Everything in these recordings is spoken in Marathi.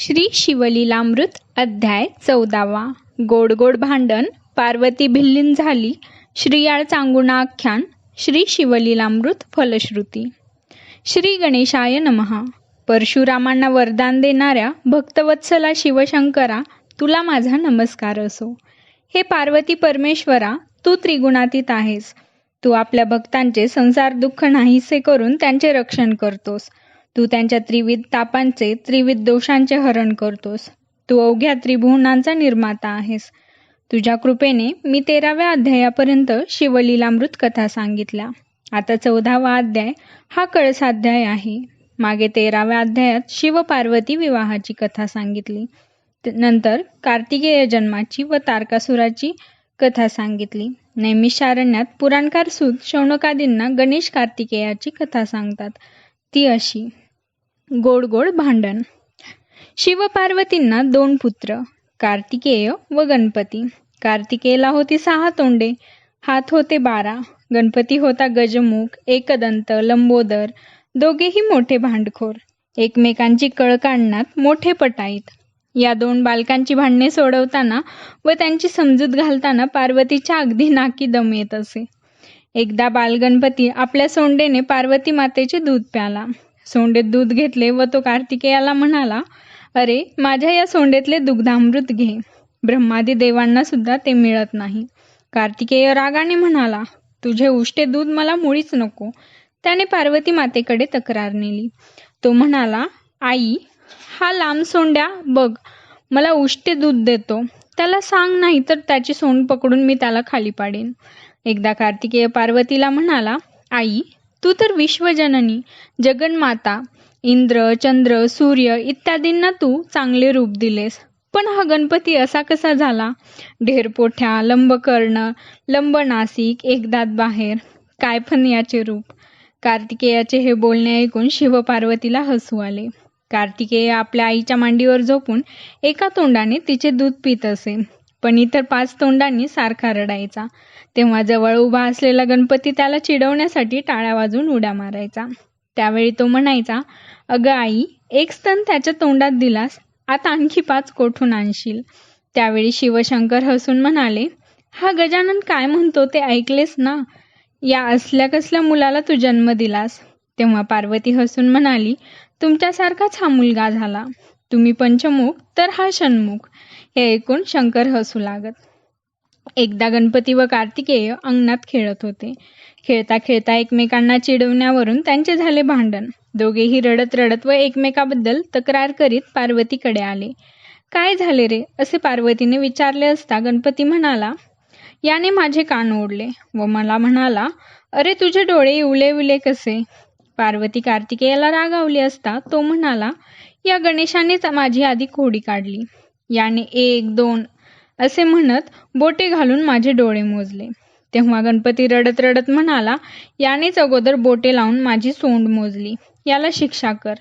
श्री शिवलीलामृत अध्याय चौदावा. गोड गोड भांडण पार्वती भिल्लीन झाली श्रीयाळ चांगुणा आख्यान श्री शिवलीलामृत फलश्रुती. श्री गणेशाय नमहा परशुरामांना वरदान देणाऱ्या भक्तवत्सला शिवशंकरा तुला माझा नमस्कार असो. हे पार्वती परमेश्वरा तू त्रिगुणातीत आहेस. तू आपल्या भक्तांचे संसार दुःख नाहीसे करून त्यांचे रक्षण करतोस. तू त्यांच्या त्रिविध तापांचे त्रिविध दोषांचे हरण करतोस. तू अवघ्या त्रिभुवनांचा निर्माता आहेस. तुझ्या कृपेने मी तेराव्या अध्यायापर्यंत शिवलीलामृत कथा सांगितल्या. आता चौदावा अध्याय हा कळसाध्याय आहे. मागे तेराव्या अध्यायात शिवपार्वती विवाहाची कथा सांगितली. नंतर कार्तिकेय जन्माची व तारकासुराची कथा सांगितली. नैमिषारण्यात पुराणकार सूत शौनकादींना गणेश कार्तिकेयाची कथा सांगतात. ती अशी. गोड गोड भांडण. शिवपार्वतींना दोन पुत्र कार्तिकेय व गणपती. कार्तिकेयला होती सहा तोंडे हात होते बारा गणपती होता गजमुख एकदंत लंबोदर दोघेही मोठे भांडखोर. एकमेकांची कळ काढण्यात मोठे पटाईत. या दोन बालकांची भांडणे सोडवताना व त्यांची समजूत घालताना पार्वतीच्या अगदी नाकी दम येत असे. एकदा बालगणपती आपल्या सोंडेने पार्वती मातेचे दूध प्याला. सोंडेत दूध घेतले व तो कार्तिकेयाला म्हणाला अरे माझ्या या सोंडेतले दुग्धामृत घे. ब्रह्मादी देवांना सुद्धा ते मिळत नाही. कार्तिकेय रागाने म्हणाला तुझे उष्टे दूध मला मुळीच नको. त्याने पार्वती मातेकडे तक्रार नेली. तो म्हणाला आई हा लांब सोंड्या बघ मला उष्टे दूध देतो. त्याला सांग नाही तर त्याची सोंड पकडून मी त्याला खाली पाडेन. एकदा कार्तिकेय पार्वतीला म्हणाला आई तू तर विश्वजननी जगन्माता इंद्र चंद्र सूर्य इत्यादींना तू चांगले रूप दिलेस. पण हा गणपती असा कसा झाला? ढेरपोठ्या लंबकर्ण लंबनासिक एकदात बाहेर. काय पण याचे रूप. कार्तिकेयाचे हे बोलणे ऐकून शिवपार्वतीला हसू आले. कार्तिकेय आपल्या आईच्या मांडीवर झोपून एका तोंडाने तिचे दूध पित असे. पण इतर पाच तोंडांनी सारखा रडायचा. तेव्हा जवळ उभा असलेला गणपती त्याला चिडवण्यासाठी टाळ्या वाजून उड्या मारायचा. त्यावेळी तो म्हणायचा अगं आई एक स्तन त्याच्या तोंडात दिलास आता आणखी पाच कोठून आणशील? त्यावेळी शिवशंकर हसून म्हणाले हा गजानन काय म्हणतो ते ऐकलेस ना? या असल्या कसल्या मुलाला तू जन्म दिलास? तेव्हा पार्वती हसून म्हणाली तुमच्यासारखाच हा मुलगा झाला. तुम्ही पंचमुख तर हा षण्मुख. हे ऐकून शंकर हसू लागत. एकदा गणपती व कार्तिकेय अंगणात खेळत होते. खेळता खेळता एकमेकांना चिडवण्यावरून त्यांचे झाले भांडण. दोघेही रडत रडत व एकमेकाबद्दल तक्रार करीत पार्वतीकडे आले. काय झाले रे? असे पार्वतीने विचारले असता गणपती म्हणाला याने माझे कान ओढले. व मला म्हणाला अरे तुझे डोळे इवले विले कसे? पार्वती कार्तिकेयाला रागावली असता तो म्हणाला या गणेशानेच माझी आधी खोडी काढली. याने एक दोन असे म्हणत बोटे घालून माझे डोळे मोजले. तेव्हा गणपती रडत रडत म्हणाला यानेच अगोदर बोटे लावून माझी सोंड मोजली. याला शिक्षा कर.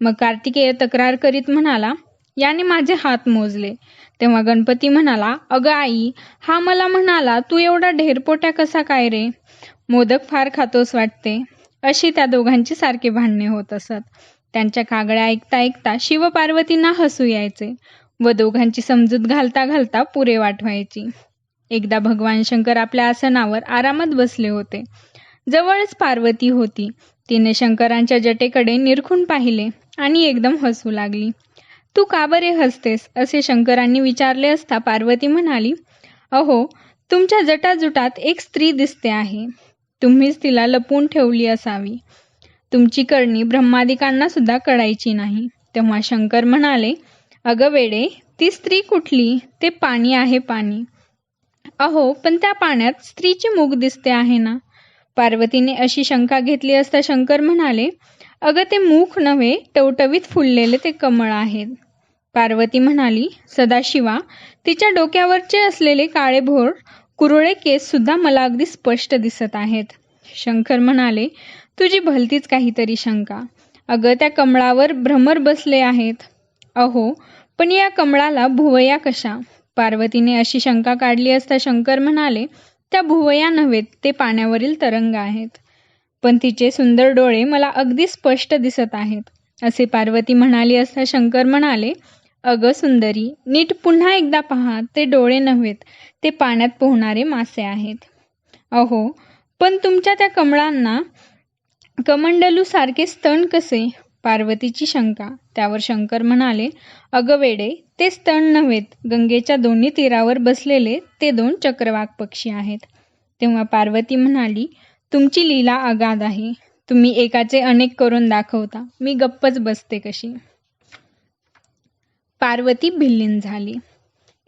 मग कार्तिकेय तक्रार करीत म्हणाला याने माझे हात मोजले. तेव्हा गणपती म्हणाला अगं आई हा मला म्हणाला तू एवढा ढेरपोट्या कसा काय रे? मोदक फार खातोस वाटते. अशी त्या दोघांची सारखे भांडणे होत असत. त्यांच्या कागड्या ऐकता ऐकता शिवपार्वतींना हसू यायचे. व दोघांची समजूत घालता घालता पुरे वाटवायची एकदा भगवान शंकर आपल्या आसनावर आरामात बसले होते. जवळच पार्वती होती. तिने शंकरांच्या जटेकडे निरखून पाहिले आणि एकदम हसू लागली. तू का बरे हसतेस? असे शंकरांनी विचारले असता पार्वती म्हणाली अहो तुमच्या जटाजुटात एक स्त्री दिसते आहे. तुम्हीच तिला लपवून ठेवली असावी. तुमची करणी ब्रह्मादिकांना सुद्धा कळायची नाही. तेव्हा शंकर म्हणाले अगं वेडे ती स्त्री कुठली? ते पाणी आहे पाणी. अहो पण त्या पाण्यात स्त्रीची मूग दिसते आहे ना? पार्वतीने अशी शंका घेतली असता शंकर म्हणाले अगं ते मुख नव्हे टवटवीत फुललेले ते कमळ आहेत. पार्वती म्हणाली सदाशिवा तिच्या डोक्यावरचे असलेले काळे भोर कुरुळे केस सुद्धा मला अगदी स्पष्ट दिसत आहेत. शंकर म्हणाले तुझी भलतीच काहीतरी शंका. अगं त्या कमळावर भ्रमर बसले आहेत. अहो पण या कमळाला भुवया कशा? पार्वतीने अशी शंका काढली असता शंकर म्हणाले त्या भुवया नव्हेत ते पाण्यावरील तरंग आहेत. पण तिचे सुंदर डोळे मला अगदी स्पष्ट दिसत आहेत असे पार्वती म्हणाली असता शंकर म्हणाले अगं सुंदरी नीट पुन्हा एकदा पहा ते डोळे नव्हेत ते पाण्यात पोहणारे मासे आहेत. अहो पण तुमच्या त्या कमळांना कमंडलू सारखे स्तन कसे? पार्वतीची शंका. त्यावर शंकर म्हणाले अगं वेडे ते स्तन नव्हेत. गंगेच्या दोन्ही तीरावर बसलेले ते दोन चक्रवाक पक्षी आहेत. तेव्हा पार्वती म्हणाली तुमची लीला अगाध आहे. तुम्ही एकाचे अनेक करून दाखवता. मी गप्पच बसते कशी. पार्वती भिल्लीन झाली.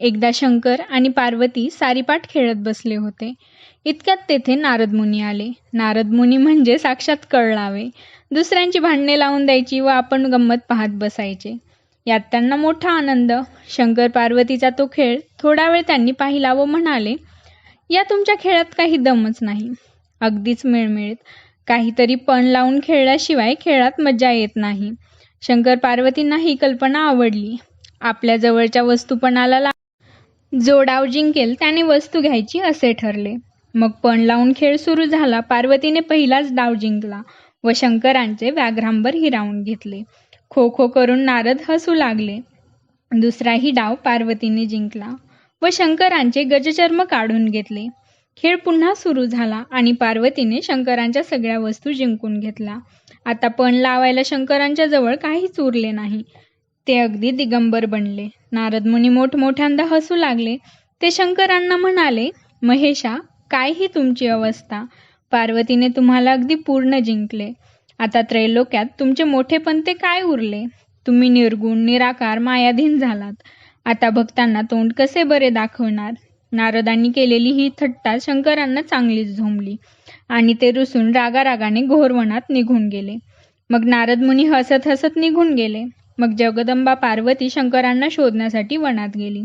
एकदा शंकर आणि पार्वती सारीपाठ खेळत बसले होते. इतक्यात तेथे नारद मुनी आले. नारद मुनी म्हणजे साक्षात कळलावे. दुसऱ्यांची भांडणे लावून द्यायची व आपण गंमत पाहत बसायचे. यात त्यांना मोठा आनंद. शंकर पार्वतीचा तो खेळ थोडा वेळ त्यांनी पाहिला व म्हणाले या तुमच्या खेळात काही दमच नाही. अगदीच मिळमिळत. काहीतरी पण लावून खेळल्याशिवाय खेळात मजा येत नाही. शंकर पार्वतींना ही कल्पना आवडली. आपल्या जवळच्या वस्तूपणाला ला जो डाव जिंकेल त्याने वस्तू घ्यायची असे ठरले. मग पण लावून खेळ सुरू झाला. पार्वतीने पहिलाच डाव जिंकला. व शंकरांचे व्याघ्रांबर हिरावून घेतले. खो खो करून नारद हसू लागले. दुसराही डाव पार्वतीने जिंकला व शंकरांचे गजचर्म काढून घेतले. खेळ पुन्हा सुरू झाला आणि पार्वतीने शंकरांच्या सगळ्या वस्तू जिंकून घेतल्या. आता पण लावायला शंकरांच्या जवळ काहीच उरले नाही. ते अगदी दिगंबर बनले. नारद मुनी मोठमोठ्यांदा हसू लागले. ते शंकरांना म्हणाले महेशा काय ही तुमची अवस्था? पार्वतीने तुम्हाला अगदी पूर्ण जिंकले. आता त्रैलोक्यात तुमचे मोठेपण ते काय उरले? तुम्ही निर्गुण निराकार मायाधीन झालात. आता भक्तांना तोंड कसे बरे दाखवणार? नारदांनी केलेली ही थट्टा शंकरांना चांगलीच झोंबली आणि ते रुसून रागारागाने घोरवनात निघून गेले. मग नारद मुनी हसत हसत निघून गेले. मग जगदंबा पार्वती शंकरांना शोधण्यासाठी वनात गेली.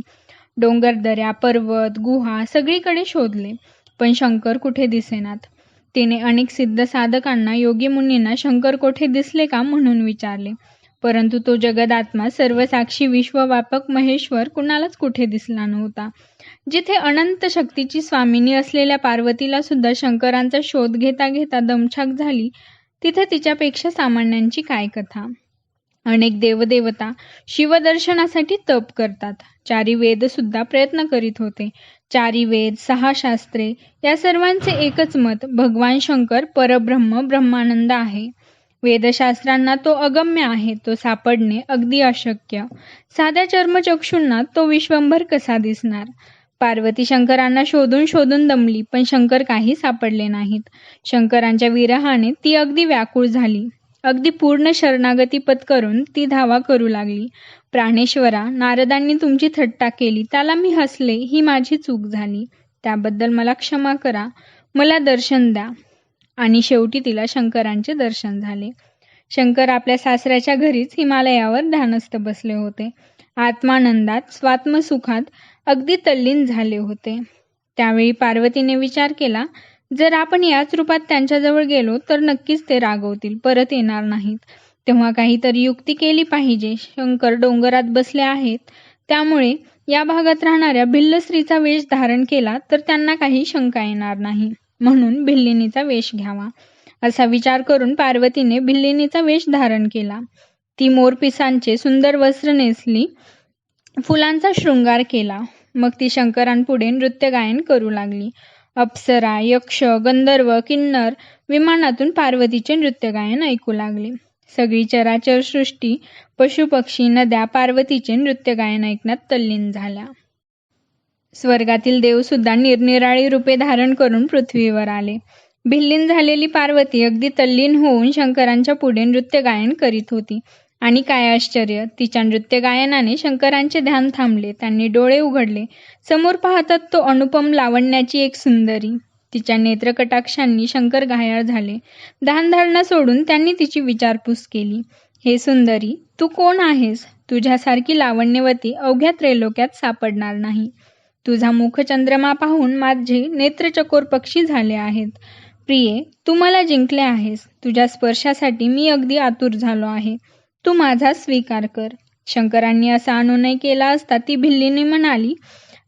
डोंगर दऱ्या पर्वत गुहा सगळीकडे शोधले. पण शंकर कुठे दिसेनात? तिने अनेक सिद्ध साधकांना योगी मुनींना शंकर कोठे दिसले का म्हणून विचारले. परंतु तो जगदात्मा सर्वसाक्षी विश्वव्यापक महेश्वर कुणालाच कुठे दिसला नव्हता. जिथे अनंत शक्तीची स्वामिनी असलेल्या पार्वतीला सुद्धा शंकरांचा शोध घेता घेता दमछाक झाली तिथे तिच्यापेक्षा सामान्यांची काय कथा? अनेक देवदेवता शिवदर्शनासाठी तप करतात. चारी वेद सुद्धा प्रयत्न करीत होते. चारी वेद सहा शास्त्रे या सर्वांचे एकच मत भगवान शंकर परब्रह्म ब्रह्मानंद आहे. वेदशास्त्रांना तो अगम्य आहे तो सापडणे अगदी अशक्य. साध्या चर्मचक्षूंना तो विश्वंभर कसा दिसणार? पार्वती शंकरांना शोधून शोधून दमली पण शंकर काही सापडले नाहीत. शंकरांच्या विरहाने ती अगदी व्याकुळ झाली. अगदी पूर्ण शरणागती पत्करून ती धावा करू लागली. प्राणेश्वरा नारदांनी तुमची थट्टा केली त्याला मी हसले ही माझी चूक झाली. त्याबद्दल मला क्षमा करा मला दर्शन द्या. आणि शेवटी तिला शंकरांचे दर्शन झाले. शंकर आपल्या सासऱ्याच्या घरीच हिमालयावर ध्यानस्थ बसले होते. आत्मानंदात स्वात्मसुखात अगदी तल्लीन झाले होते. त्यावेळी पार्वतीने विचार केला जर आपण याच रूपात त्यांच्याजवळ गेलो तर नक्कीच ते रागवतील परत येणार नाहीत. तेव्हा काहीतरी युक्ती केली पाहिजे. शंकर डोंगरात बसले आहेत. त्यामुळे या भागात राहणाऱ्या भिल्ल स्त्रीचा वेश धारण केला तर त्यांना काही शंका येणार नाही. म्हणून भिल्लिनीचा वेश घ्यावा. असा विचार करून पार्वतीने भिल्लिनीचा वेश धारण केला. ती मोरपिसांचे सुंदर वस्त्र नेसली फुलांचा शृंगार केला. मग ती शंकरांपुढे नृत्य गायन करू लागली. अप्सरा यक्ष गंधर्व किन्नर विमानातून पार्वतीचे नृत्य गायन ऐकू लागले. सगळी चराचर सृष्टी पशुपक्षी नद्या पार्वतीचे नृत्य गायन ऐकण्यात तल्लीन झाल्या. स्वर्गातील देव सुद्धा निरनिराळी रूपे धारण करून पृथ्वीवर आले. भिल्लीन झालेली पार्वती अगदी तल्लीन होऊन शंकरांच्या पुढे नृत्य गायन करीत होती. आणि काय आश्चर्य तिच्या नृत्य गायनाने शंकरांचे ध्यान थांबले त्यांनी डोळे उघडले. समोर पाहतात तो अनुपम लावण्याची एक सुंदरी. तिच्या नेत्रकटाक्षांनी शंकर घायाळ झाले. धारणा सोडून त्यांनी तिची विचारपूस केली. हे सुंदरी तू कोण आहेस? तुझ्यासारखी लावण्यवती अवघ्या त्रैलोक्यात सापडणार नाही. तुझा मुखचंद्रमा पाहून माझे नेत्रचकोर पक्षी झाले आहेत. प्रिये तू मला जिंकले आहेस. तुझ्या स्पर्शासाठी मी अगदी आतुर झालो आहे. तू माझा स्वीकार कर. शंकरांनी असा अनुनय केला असता ती भिल्लीने म्हणाली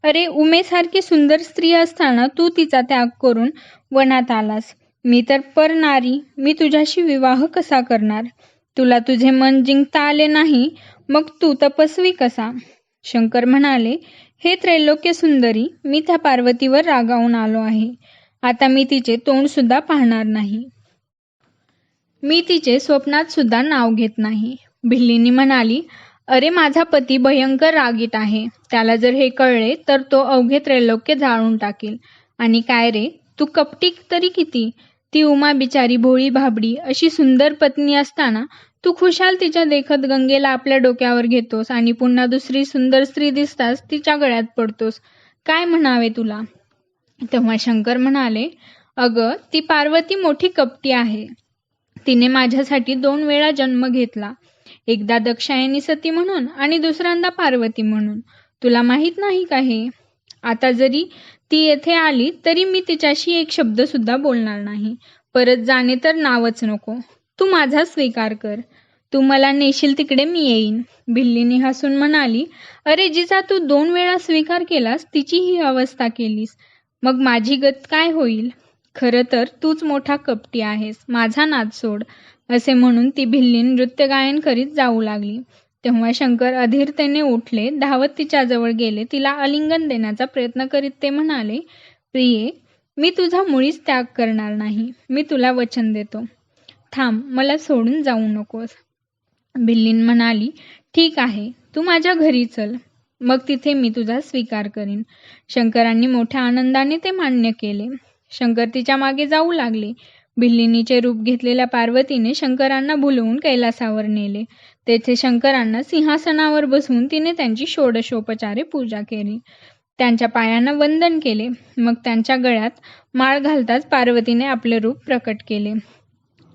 अरे उमेसारखी सुंदर स्त्री असताना तू तिचा त्याग करून वनात आलास. मी तर पर नारी मी तुझ्याशी विवाह कसा करणार? तुला तुझे मन जिंकता आले नाही मग तू तपस्वी कसा? शंकर म्हणाले हे त्रैलोक्य सुंदरी मी त्या पार्वतीवर रागावून आलो आहे. आता मी तिचे तोंड सुद्धा पाहणार नाही. मी तिचे स्वप्नात सुद्धा नाव घेत नाही. भिल्लीनी म्हणाली अरे माझा पती भयंकर रागीट आहे. त्याला जर हे कळले तर तो अवघे त्रैलोक्य जाळून टाकेल. आणि काय रे? तू कपटी तरी किती? ती उमा बिचारी भोळी भाबडी अशी सुंदर पत्नी असताना तू खुशाल तिच्या देखत गंगेला आपल्या डोक्यावर घेतोस आणि पुन्हा दुसरी सुंदर स्त्री दिसतास तिच्या गळ्यात पडतोस. काय म्हणावे तुला? तेव्हा शंकर म्हणाले अगं ती पार्वती मोठी कपटी आहे. तिने माझ्यासाठी दोन वेळा जन्म घेतला. एकदा दक्षायणी सती म्हणून आणि दुसऱ्यांदा पार्वती म्हणून. तुला माहीत नाही का हे? आता जरी ती येथे आली तरी मी तिच्याशी एक शब्द सुद्धा बोलणार नाही. परत जाणे तर नावच नको. तू माझा स्वीकार कर. तू मला नेशील तिकडे मी येईन. भिल्लीने हसून म्हणाली अरे जिचा तू दोन वेळा स्वीकार केलास तिची ही अवस्था केलीस. मग माझी गत काय होईल? खरं तर तूच मोठा कपटी आहेस. माझा नाद सोड. असे म्हणून ती भिल्ली नृत्य गायन करीत जाऊ लागली. तेव्हा शंकर अधीरतेने उठले धावत तिच्याजवळ गेले तिला आलिंगन देण्याचा प्रयत्न करीत ते म्हणाले प्रिये मी तुझा मुळीच त्याग करणार नाही मी तुला वचन देतो. थांब मला सोडून जाऊ नकोस. भिल्लीन म्हणाली ठीक आहे तू माझ्या घरी चल मग तिथे मी तुझा स्वीकार करीन. शंकरांनी मोठ्या आनंदाने ते मान्य केले. शंकर तिच्यामागे जाऊ लागले. भिल्लीनीचे रूप घेतलेल्या पार्वतीने शंकरांना भुलवून कैलासावर नेले. तेथे शंकरांना सिंहासनावर बसवून तिने त्यांची षोडशोपचारे पूजा केली. त्यांच्या पायांना वंदन केले. मग त्यांच्या गळ्यात माळ घालताच पार्वतीने आपले रूप प्रकट केले.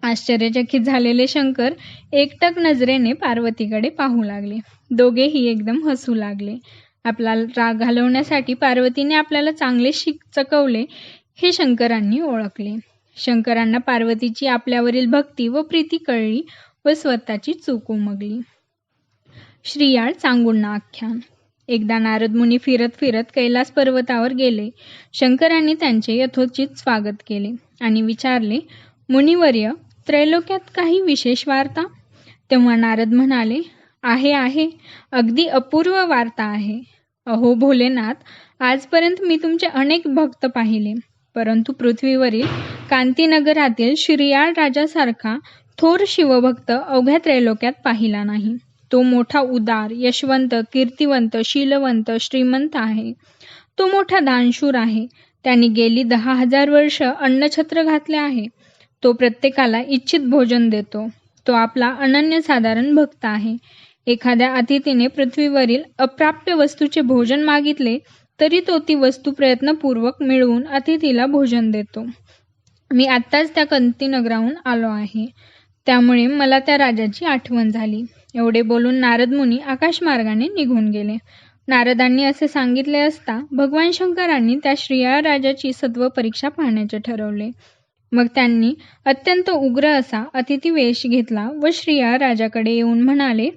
आश्चर्यचकित झालेले शंकर एकटक नजरेने पार्वतीकडे पाहू लागले. दोघेही एकदम हसू लागले. आपला राग घालवण्यासाठी पार्वतीने आपल्याला चांगले शिक चकवले हे शंकरांनी ओळखले. शंकरांना पार्वतीची आपल्यावरील भक्ती व प्रीती कळली व स्वतःची चूक उमगली. श्रीयाळ चांगुण्णा आख्यान. एकदा नारद मुनी फिरत फिरत कैलास पर्वतावर गेले. शंकरांनी त्यांचे यथोचित स्वागत केले आणि विचारले मुनिवर्य त्रैलोक्यात काही विशेष वार्ता? तेव्हा नारद म्हणाले आहे आहे. अगदी अपूर्व वार्ता आहे. अहो भोलेनाथ आजपर्यंत मी तुमचे अनेक भक्त पाहिले परंतु पृथ्वीवरील कांतीनगरातील श्रीयाळ राजासारखा थोर शिवभक्त अवघ्या त्रैलोक्यात पाहिला नाही. तो मोठा उदार यशवंत कीर्तिवंत शीलवंत श्रीमंत आहे. तो मोठा दानशूर आहे. त्यांनी गेली दहा हजार वर्ष अन्नछत्र घातले आहे. तो प्रत्येकाला इच्छित भोजन देतो. तो आपला अनन्यसाधारण भक्त आहे. एखाद्या अतिथीने पृथ्वीवरील अप्राप्य वस्तूचे भोजन मागितले तरी तो ती वस्तू प्रयत्नपूर्वक मिळवून अतिथीला भोजन देतो. मी आत्ताच त्या नगराहून आलो आहे. त्यामुळे मला त्या राजाची आठवण झाली. एवढे बोलून नारद मुनी आकाशमार्गाने निघून गेले. नारदांनी असे सांगितले असता भगवान शंकरांनी त्या श्रीया राजाची सत्व परीक्षा पाहण्याचे ठरवले. मग त्यांनी अत्यंत उग्र असा अतिथी वेश घेतला व श्रीया राजाकडे येऊन म्हणाले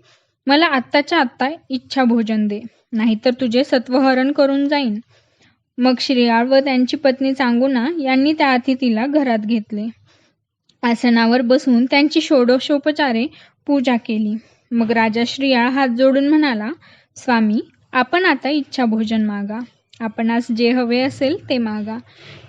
मला आत्ताच्या आत्ता इच्छा भोजन दे नाहीतर तुझे सत्वहरण करून जाईन. मग श्रीयाळ व त्यांची पत्नी चांगुना यांनी त्या अतिथीला घरात घेतले. आसनावर बसून त्यांची षोडशोपचारे पूजा केली. मग राजा श्रीयाळ हात जोडून म्हणाला स्वामी आपण आता इच्छा भोजन मागा आपणास जे हवे असेल ते मागा.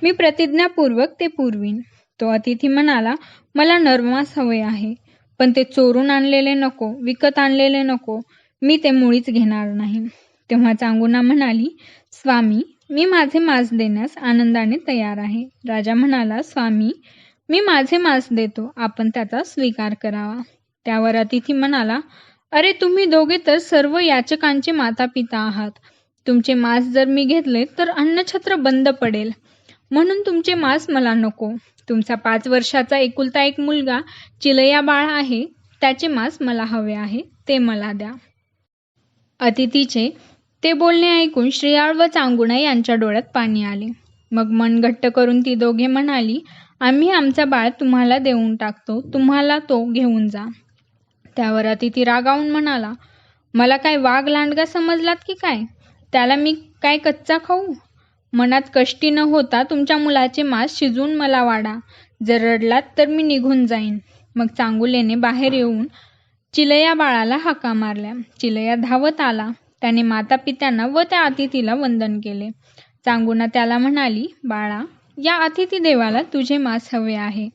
मी प्रतिज्ञापूर्वक ते पुरवीन. तो अतिथी म्हणाला मला नरमास हवे आहे पण ते चोरून आणलेले नको विकत आणलेले नको. मी ते मुळीच घेणार नाही. तेव्हा चांगुना म्हणाली स्वामी मी माझे मांस देण्यास आनंदाने तयार आहे. राजा म्हणाला स्वामी मी माझे मांस देतो. आपण त्याचा स्वीकार करावा. त्यावर अतिथी म्हणाला अरे तुम्ही दोघे तर सर्व याचकांचे माता पिता आहात. तुमचे मांस जर मी घेतले तर अन्नछत्र बंद पडेल. म्हणून तुमचे मांस मला नको. तुमचा पाच वर्षाचा एकुलता एक मुलगा चिलया बाळ आहे. त्याचे मांस मला हवे आहे. ते मला द्या. अतिथीचे ते बोलणे ऐकून श्रीयाळ व चांगुणा यांच्या डोळ्यात पाणी आले. मग मन घट्ट करून ती दोघे म्हणाली आम्ही आमचा बाळ तुम्हाला देऊन टाकतो तुम्हाला तो घेऊन जा. त्यावर अतिथी रागावून म्हणाला मला काय वाघ लांडगा समजलात की काय? त्याला मी काय कच्चा खाऊ? मनात कष्टी न होता तुमच्या मुलाचे मांस शिजवून मला वाडा जर रडलात तर मी निघून जाईन. मग चांगुलेने बाहेर येऊन चिलया बाळाला हाका मारल्या. चिलया धावत आला. त्याने माता पित्यांना व त्या अतिथीला वंदन केले. चांगुना त्याला म्हणाली बाळा या अतिथी देवाला तुझे मांस हवे आहे.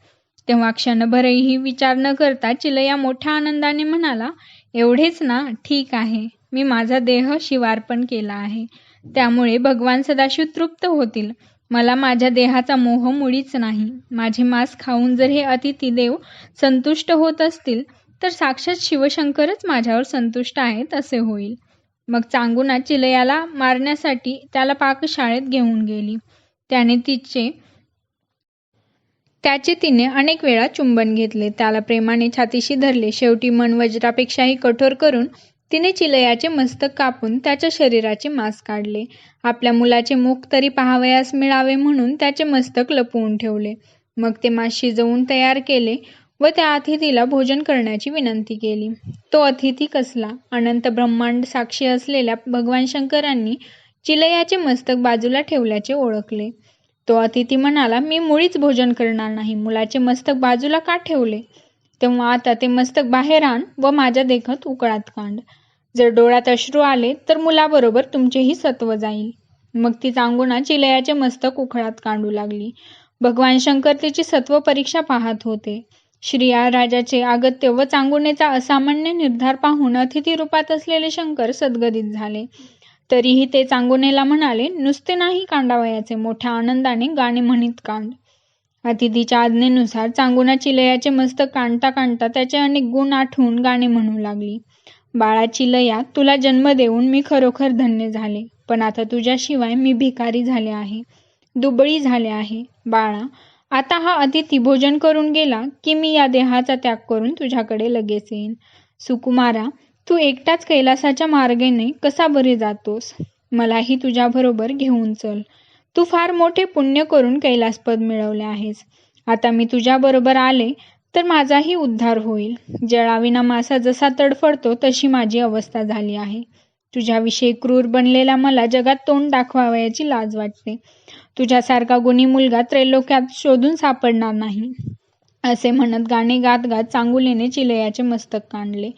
तेव्हा क्षणभरही विचार न करता चिलया मोठ्या आनंदाने म्हणाला एवढेच ना ठीक आहे. मी माझा देह शिवार्पण केला आहे. त्यामुळे भगवान सदाशिव तृप्त होतील. मला माझ्या देहाचा मोह मुळीच नाही. माझे मांस खाऊन जर हे अतिथी देव संतुष्ट होत असतील तर साक्षात शिवशंकरच माझ्यावर संतुष्ट आहेत असे होईल. मग चांगुना चिलयाला मारण्यासाठी त्याला पाकशाळेत घेऊन गेली. त्याने तिचे त्याचे तिने अनेक वेळा चुंबन घेतले. त्याला प्रेमाने छातीशी धरले. शेवटी मन वज्रापेक्षाही कठोर करून तिने चिलयाचे मस्तक कापून त्याच्या शरीराचे मांस काढले. आपल्या मुलाचे मुख तरी पाहावयास मिळावे म्हणून त्याचे मस्तक लपवून ठेवले. मग ते मांस शिजवून तयार केले. व त्या अतिथीला भोजन करण्याची विनंती केली. तो अतिथी कसला? अनंत ब्रह्मांड साक्षी असलेल्या भगवान शंकरांनी चिलयाचे मस्तक बाजूला ठेवल्याचे ओळखले. तो अतिथी म्हणाला मी मुळीच भोजन करणार नाही. मुलाचे मस्तक बाजूला का ठेवले? तेव्हा आता ते मस्तक बाहेर आण व माझ्या देखत उकळात कांड. जर डोळ्यात अश्रू आले तर मुलाबरोबर तुमचेही सत्व जाईल. मग ती चांगुणा चिलयाचे मस्तक उखळात कांडू लागली. भगवान शंकर तिची सत्व परीक्षा पाहत होते. श्रिया राजाचे आगत्य व चांगुणेचा असामान्य निर्धार पाहून अतिथी रूपात असलेले शंकर सद्गदित झाले. तरीही ते चांगुणेला म्हणाले नुसते नाही कांडावयाचे मोठ्या आनंदाने गाणे म्हणित कांड अतिथीच्या आज्ञेनुसार चांगुणाची लयाचे मस्तक कांडता कांडता त्याचे अनेक गुण आठवून गाणे म्हणू लागली. बाळाची लया तुला जन्म देऊन मी खरोखर धन्य झाले पण आता तुझ्याशिवाय मी भिकारी झाले आहे दुबळी झाले आहे. बाळा आता हा अतिथी भोजन करून गेला की मी या देहाचा त्याग करून तुझ्याकडे लगेच येईन. सुकुमारा तू एकटाच कैलासाच्या मार्गेने कसा बरे जातोस? मलाही तुझ्याबरोबर घेऊन चल. तू फार मोठे पुण्य करून कैलासपद मिळवले आहेस. आता मी तुझ्याबरोबर आले तर माझाही उद्धार होईल. जळाविना मासा जसा तडफडतो तशी माझी अवस्था झाली आहे. तुझ्याविषयी क्रूर बनलेला मला जगात तोंड दाखवावयाची लाज वाटते. तुझ्यासारखा गुणी मुलगा त्रैलोक्यात शोधून सापडणार नाही. असे म्हणत गाणे गात गात चांगुलीने चिलयाचे मस्तक काढले.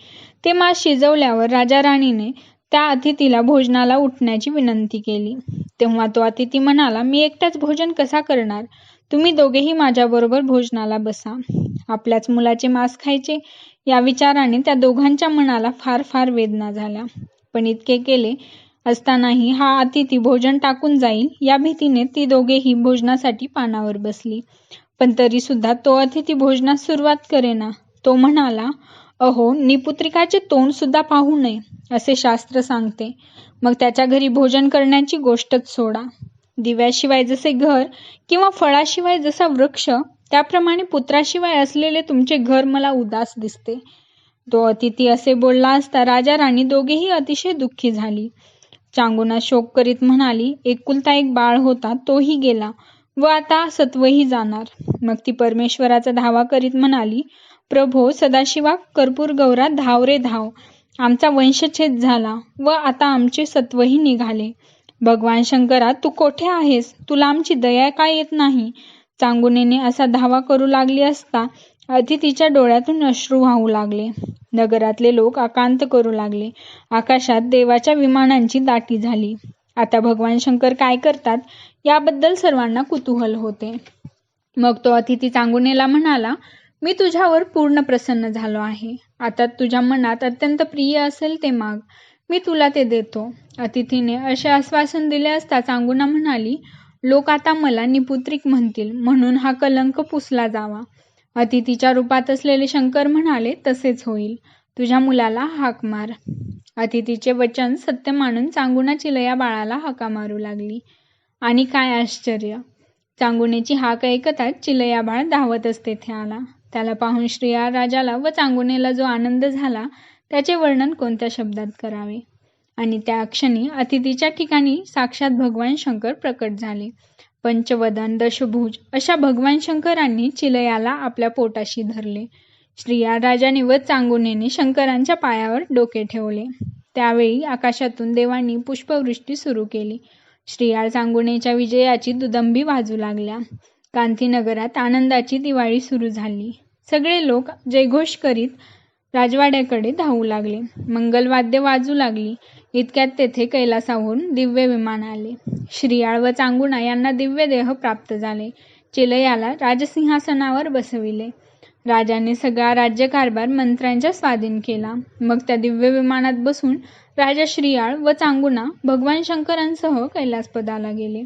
ते मास शिजवल्यावर राजा राणीने त्या अतिथीला भोजनाला उठण्याची विनंती केली. तेव्हा तो अतिथी म्हणाला मी एकटाच भोजन कसा करणार? तुम्ही दोघेही माझ्याबरोबर भोजनाला बसा. आपल्याच मुलाचे मांस खायचे. या विचाराने त्या दोघांच्या मनाला फार फार वेदना झाल्या. पण इतके केले असतानाही हा अतिथी भोजन टाकून जाईल. या भीतीने ती दोघेही भोजनासाठी पानावर बसली. पण तरी सुद्धा तो अतिथी भोजनास सुरुवात करेना. तो म्हणाला अहो निपुत्रिकाचे तोंड सुद्धा पाहू नये असे शास्त्र सांगते. मग त्याच्या घरी भोजन करण्याची गोष्टच सोडा. दिव्याशिवाय जसे घर किंवा फळाशिवाय जसा वृक्ष त्याप्रमाणे पुत्राशिवाय असलेले तुमचे घर मला उदास दिसते. तो अतिथी असे बोलला असता राजा राणी दोघेही अतिशय दुःखी झाली. चांगुना शोक करीत म्हणाली एकुलता एक बाळ होता तोही गेला. व आता सत्वही जाणार. मग ती परमेश्वराचा धावा करीत म्हणाली प्रभो सदाशिवा कर्पूर गौरा धाव रे धाव. आमचा वंशछेद झाला व आता आमचे सत्वही निघाले. भगवान शंकरा तू कोठे आहेस? तुला आमची दया काय येत नाही? चांगुनेने असा धावा करू लागली असता अतिथीच्या डोळ्यातून अश्रू वाहू लागले. नगरातले लोक आकांत करू लागले. आकाशात देवाच्या विमानांची दाटी झाली. आता भगवान शंकर काय करतात याबद्दल सर्वांना कुतूहल होते. मग तो अतिथी चांगुनेला म्हणाला मी तुझ्यावर पूर्ण प्रसन्न झालो आहे. आता तुझ्या मनात अत्यंत प्रिय असेल ते माग. मी तुला ते देतो. अतिथीने असे आश्वासन दिले असता चांगुना म्हणाली लोक आता मला निपुत्रिक म्हणतील. म्हणून हा कलंक पुसला जावा. अतिथीच्या रूपात असलेले शंकर म्हणाले तसेच होईल. तुझ्या मुलाला हाक मार. अतिथीचे वचन सत्य मानून चांगुणा चिलया बाळाला हाका मारू लागली. आणि काय आश्चर्य! चांगुणेची हाक ऐकताच चिलया बाळ धावतच तेथे आला त्याला पाहून श्रिया राजाला व चांगुणेला जो आनंद झाला त्याचे वर्णन कोणत्या शब्दात करावे? आणि त्या क्षणी अतिथीच्या ठिकाणी साक्षात भगवान शंकर प्रकट झाले. पंचवदन दशभुज अशा भगवान शंकरांनी चिलयाला आपल्या पोटाशी धरले. श्रिया राजाने व चांगुनेने शंकरांच्या पायावर डोके ठेवले. त्यावेळी आकाशातून देवांनी पुष्पवृष्टी सुरू केली. श्रियाळ चांगुणेच्या विजयाची दुदंबी वाजू लागल्या. कांतीनगरात आनंदाची दिवाळी सुरू झाली. सगळे लोक जयघोष करीत राजवाड्याकडे धावू लागले. मंगलवाद्य वाजू लागली. इतक्यात तेथे कैलासाहून दिव्य विमान आले. श्रीयाळ व चांगुणा यांना दिव्य देह प्राप्त झाले. चिलयाला राजसिंहासनावर बसविले. राजाने सगळा राज्यकारभार मंत्र्यांच्या स्वाधीन केला. मग त्या दिव्य विमानात बसून राजा श्रीयाळ व चांगुणा भगवान शंकरांसह कैलासपदाला गेले.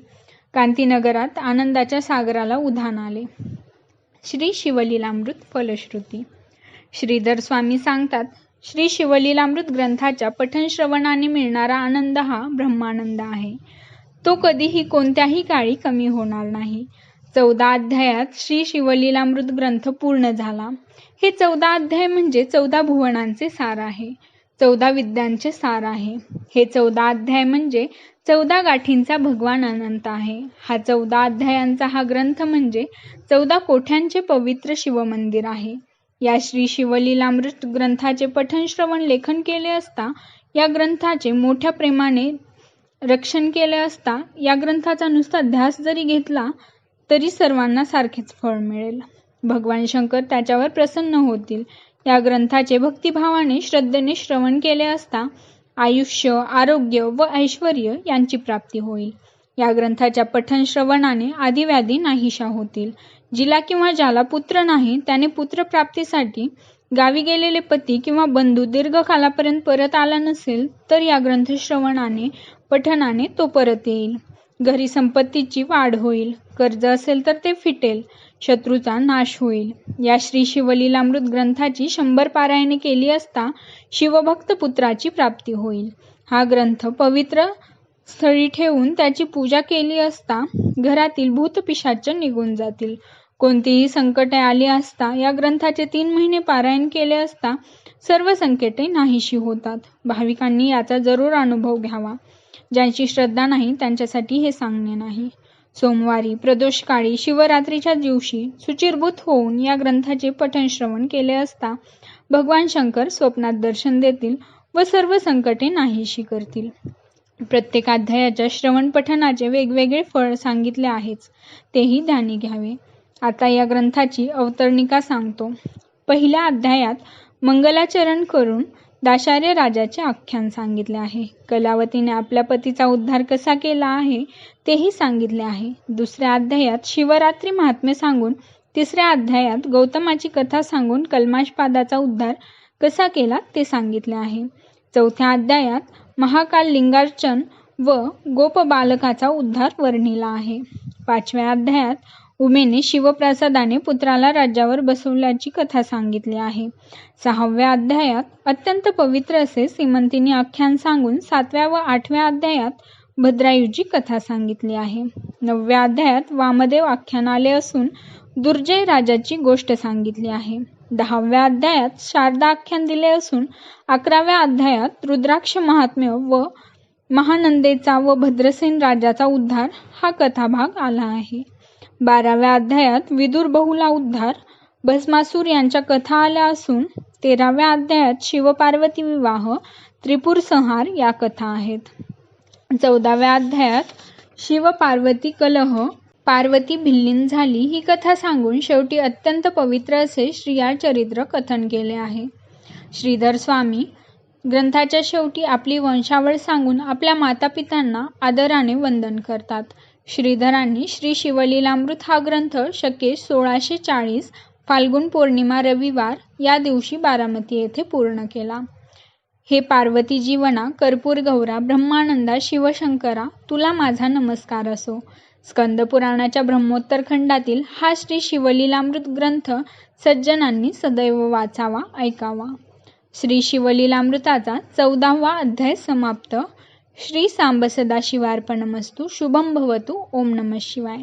कांतीनगरात आनंदाच्या सागराला उधाण आले. श्री शिवलीलामृत फलश्रुती. श्रीधर स्वामी सांगतात श्री शिवलीलामृत ग्रंथाच्या पठण श्रवणाने मिळणारा आनंद हा ब्रह्मानंद आहे. तो कधीही कोणत्याही काळी कमी होणार नाही. चौदा अध्यायात श्री शिवलीलामृत ग्रंथ पूर्ण झाला. हे चौदा अध्याय म्हणजे चौदा भुवनांचे सार आहे. चौदा विद्यांचे सार आहे. हे चौदा अध्याय म्हणजे चौदा गाठींचा भगवान अनंत आहे. हा चौदा अध्यायांचा हा ग्रंथ म्हणजे चौदा कोठ्यांचे पवित्र शिवमंदिर आहे. या श्री शिवलीलामृत ग्रंथाचे पठण श्रवण लेखन केले असता या ग्रंथाचे मोठ्या प्रेमाने रक्षण केले असता या ग्रंथाचा नुसता ध्यास जरी घेतला तरी सर्वांना सारखेच फळ मिळेल. भगवान शंकर त्याच्यावर प्रसन्न होतील. या ग्रंथाचे भक्तिभावाने श्रद्धेने श्रवण केले असता आयुष्य आरोग्य व ऐश्वर यांची प्राप्ती होईल. या ग्रंथाच्या पठण श्रवणाने आदिव्याधी नाहीशा होतील. जिला किंवा ज्याला पुत्र नाही त्याने पुत्रप्राप्तीसाठी गावी गेलेले पती किंवा बंधू दीर्घकालापर्यंत परत आला नसेल तर या ग्रंथ श्रवणाने पठनाने तो परत येईल. घरी संपत्तीची वाढ होईल. कर्ज असेल तर ते फिटेल. शत्रूचा नाश होईल. या श्री शिवलीलामृत ग्रंथाची शंभर पारायणे केली असता शिवभक्त पुत्राची प्राप्ती होईल. हा ग्रंथ पवित्र स्थळी ठेवून त्याची पूजा केली असता घरातील भूतपिशाच निघून जातील. कोणतीही संकटे आली असता या ग्रंथाचे तीन महिने पारायण केले असता सर्व संकटे नाहीशी होतात. भाविकांनी याचा जरूर अनुभव घ्यावा. ज्यांची श्रद्धा नाही त्यांच्यासाठी हे सांगणे नाही. सोमवारी प्रदोषकाळी शिवरात्रीच्या दिवशी सुचिरभूत होऊन या ग्रंथाचे पठण श्रवण केले असता भगवान शंकर स्वप्नात दर्शन देतील व सर्व संकटे नाहीशी करतील. प्रत्येक अध्यायाच्या श्रवण पठणाचे वेगवेगळे फळ सांगितले आहेच. तेही ध्यानी घ्यावे. आता या ग्रंथाची अवतरणिका सांगतो. पहिल्या अध्यायात मंगलाचरण करून दाशार्य राजाचे आख्यान सांगितले आहे. कलावतीने आपल्या पतीचा उद्धार कसा केला आहे तेही सांगितले आहे. दुसऱ्या अध्यायात शिवरात्री महात्मे सांगून तिसऱ्या अध्यायात गौतमाची कथा सांगून कलमाशपादाचा उद्धार कसा केला ते सांगितले आहे. चौथ्या अध्यायात महाकाल लिंगार्चन व गोप बालकाचा उद्धार वर्णिला आहे. पाचव्या अध्यायात उमेने शिवप्रसादाने पुत्राला राज्यावर बसवल्याची कथा सांगितली आहे. सहाव्या अध्यायात अत्यंत पवित्र असे सीमंतीने आख्यान सांगून सातव्या व आठव्या अध्यायात भद्रायूची कथा सांगितली आहे. नवव्या अध्यायात वामदेव आख्यान आले असून दुर्जय राजाची गोष्ट सांगितली आहे. दहाव्या अध्यायात शारदा आख्यान दिले असून अकराव्या अध्यायात रुद्राक्ष महात्म्य व महानंदेचा व भद्रसेन राजाचा उद्धार हा कथाभाग आला आहे. बाराव्या अध्यायात विदुर बहुला उद्धार भस्मासूर यांच्या कथा आल्या असून तेराव्या अध्यायात शिवपार्वती विवाह त्रिपुर संहार या कथा आहेत. चौदाव्या अध्यायात शिवपार्वती कलह पार्वती भिल्लीन झाली ही कथा सांगून शेवटी अत्यंत पवित्र असे श्रीयाळ चरित्र कथन केले आहे. श्रीधर स्वामी ग्रंथाच्या शेवटी आपली वंशावळ सांगून आपल्या मातापित्यांना आदराने वंदन करतात. श्रीधरांनी श्री शिवलीलामृत हा ग्रंथ शके सोळाशे चाळीस फाल्गुन पौर्णिमा रविवार या दिवशी बारामती येथे पूर्ण केला. हे पार्वती जीवना कर्पूर गौरा ब्रह्मानंदा शिवशंकरा तुला माझा नमस्कार असो. स्कंद पुराणाच्या ब्रह्मोत्तर खंडातील हा श्री शिवलीलामृत ग्रंथ सज्जनांनी सदैव वाचावा ऐकावा. श्री शिवलीलामृताचा चौदावा अध्याय समाप्त. श्री सांब सदाशिवार्पणमस्तू शुभम भवतु. ओम नम शिवाय.